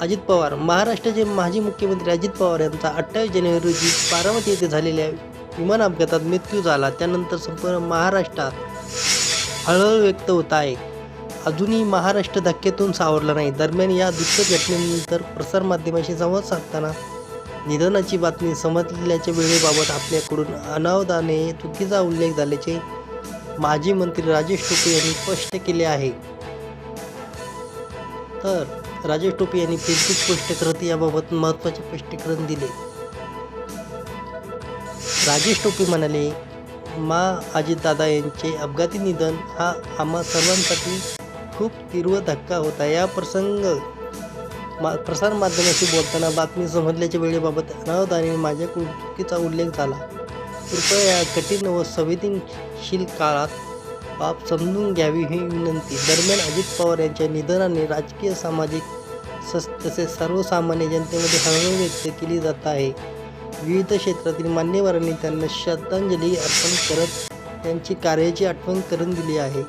अजित पवार महाराष्ट्राचे माजी मुख्यमंत्री अजित पवार यांचा अठ्ठावीस जानेवारी रोजी बारामती येथे झालेल्या विमान अपघातात मृत्यू झाला. त्यानंतर संपूर्ण महाराष्ट्रात हळहळ व्यक्त होत आहे. अजूनही महाराष्ट्र धक्क्यातून सावरला नाही. दरम्यान या दुःखद घटनेनंतर प्रसारमाध्यमांशी संवाद साधताना निधनाची बातमी समजल्याच्या वेळेबाबत आपल्याकडून अनावधाने चुकीचा उल्लेख झाल्याचे माजी मंत्री राजेश टोपे यांनी स्पष्ट केले आहे. तर राजेश टोपे यांनी फेसबुक पोस्ट करत याबाबत महत्त्वाचे स्पष्टीकरण दिले. राजेश टोपे म्हणाले मा अजितदादा यांचे अपघाती निधन हा आम्हा सर्वांसाठी खूप तीव्र धक्का होता. या प्रसंग मा प्रसारमाध्यमाशी बोलताना बातमी समजल्याच्या वेळेबाबत अनावधाने माझ्या चुकीचा उल्लेख झाला. कृपया या कठीण व संवेदनशील काळात बाब समजून घ्यावी ही विनंती. दरम्यान अजित पवार यांच्या निधनाने राजकीय सामाजिक सस तसेच सर्वसामान्य जनतेमध्ये हळहळ व्यक्त केली जात आहे. विविध क्षेत्रातील मान्यवरांनी त्यांना श्रद्धांजली अर्पण करत त्यांची कार्याची आठवण करून दिली आहे.